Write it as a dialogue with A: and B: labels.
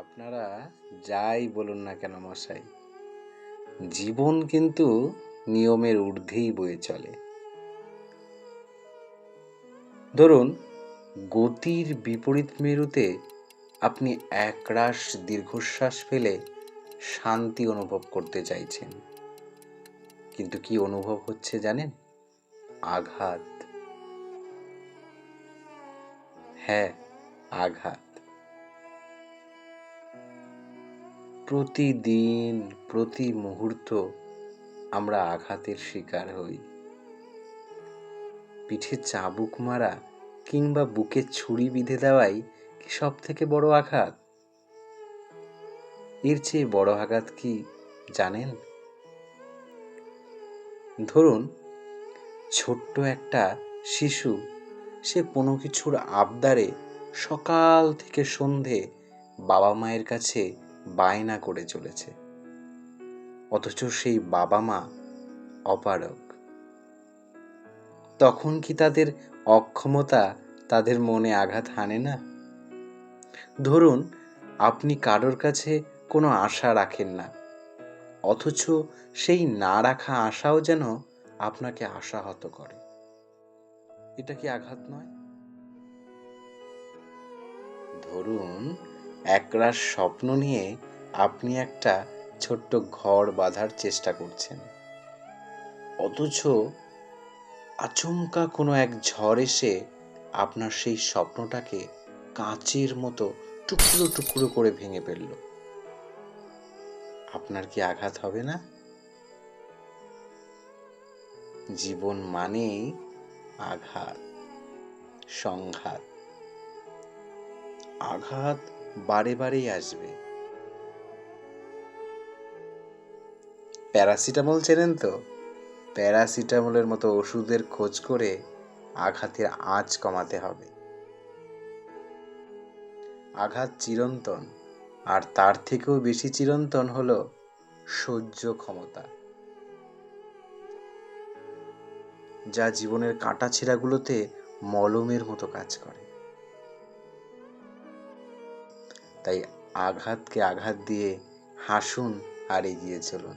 A: আপনারা যাই বলুন না কেন মশাই, জীবন কিন্তু নিয়মের ঊর্ধ্বেই বয়ে চলে। ধরুন, গতির বিপরীত মেরুতে আপনি একরাশ দীর্ঘশ্বাস ফেলে শান্তি অনুভব করতে চাইছেন। কিন্তু কি অনুভব হচ্ছে জানেন? আঘাত। হ্যাঁ আঘাত। প্রতিদিন, প্রতি মুহূর্ত আমরা আঘাতের শিকার হই। পিঠে চাবুক মারা কিংবা বুকে ছুরি বিঁধে দেওয়াই কি সব থেকে বড় আঘাত? এর চেয়ে বড় আঘাত কি জানেন? ধরুন, ছোট্ট একটা শিশু, সে কোনো কিছুর আবদারে সকাল থেকে সন্ধে বাবা মায়ের কাছে বায়না করে চলেছে। অথচ সেই বাবা মা অপারক তখন কি তাদের অক্ষমতা তাদের মনে আঘাত হানে না? ধরুন, আপনি কারোর কাছে কোনো আশা রাখেন না, অথচ সেই না রাখা আশাও যেন আপনাকে আশাহত করে। এটা কি আঘাত নয়? ধরুন একরাশ স্বপ্ন নিয়ে আপনি একটা ছোট্ট ঘর বাঁধার চেষ্টা করছেন। অথচ আচমকা কোনো এক ঝড় এসে আপনার সেই স্বপ্নটাকে কাঁচের মতো টুকরো টুকরো করে ভেঙে ফেলল। আপনার কি আঘাত হবে না? জীবন মানেই আঘাত, সংঘাত। আঘাত বারে বারেই আসবে। প্যারাসিটামল চেনেন তো? প্যারাসিটামলের মতো ওষুধের খোঁজ করে আঘাতের আঁচ কমাতে হবে। আঘাত চিরন্তন, আর তার থেকেও বেশি চিরন্তন হলো সহ্য ক্ষমতা। যা জীবনের কাটা ছেঁড়াগুলোতে মলমের মতো কাজ করে। তাই আঘাতকে আঘাত দিয়ে হাসুন আর এগিয়ে চলুন।